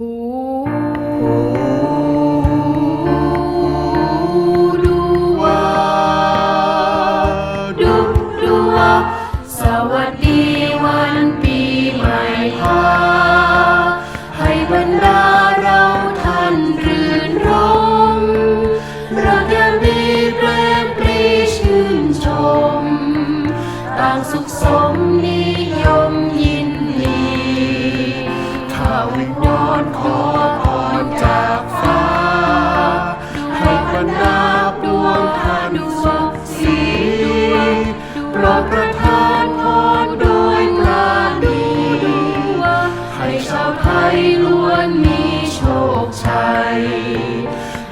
หูดูว่าดูดูว่าสวัสดีวันปีใหม่พาให้บรรดาเราท่านรื่นรมรักยามดีแปรมปรีชื่นชม ต่างสุขสมนิยมาวิงวอนขอพรจากฟ้า ให้บรรดาดวงท่านสุขสีโปรดประทานพรโดยปราณีให้ชาวไทยล้วนมีโชคชัย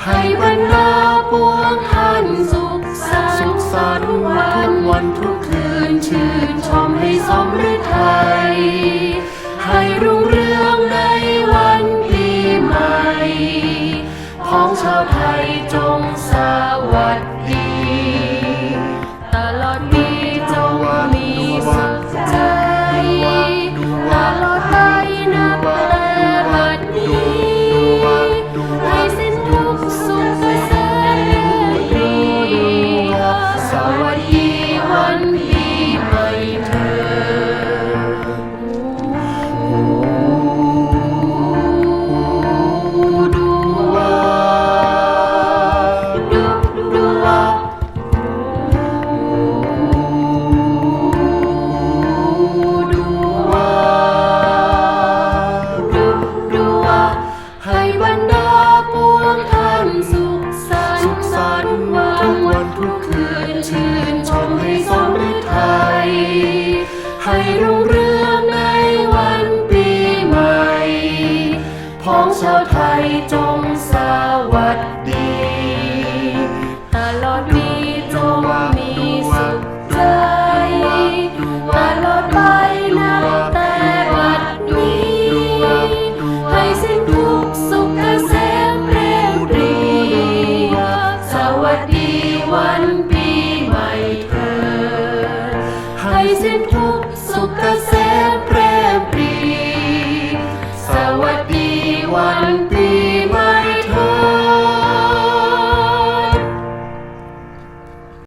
ให้บรรดาปวงท่านสุขสันต์สุขสันต์ทุกวันทุกคืนชื่นชมให้สมฤทัย ของชาวไทยจงสวัสดี ตลอดปีจงมีสุขใจ ตลอดไปนับแต่บัดนี้ ให้สิ้นทุกข์สุขเกษมปรีสวัสดีวันปี ให้รุ่งเรืองในวันปีใหม่พ้องชาวไทยจงสวัสดี ใหม่เ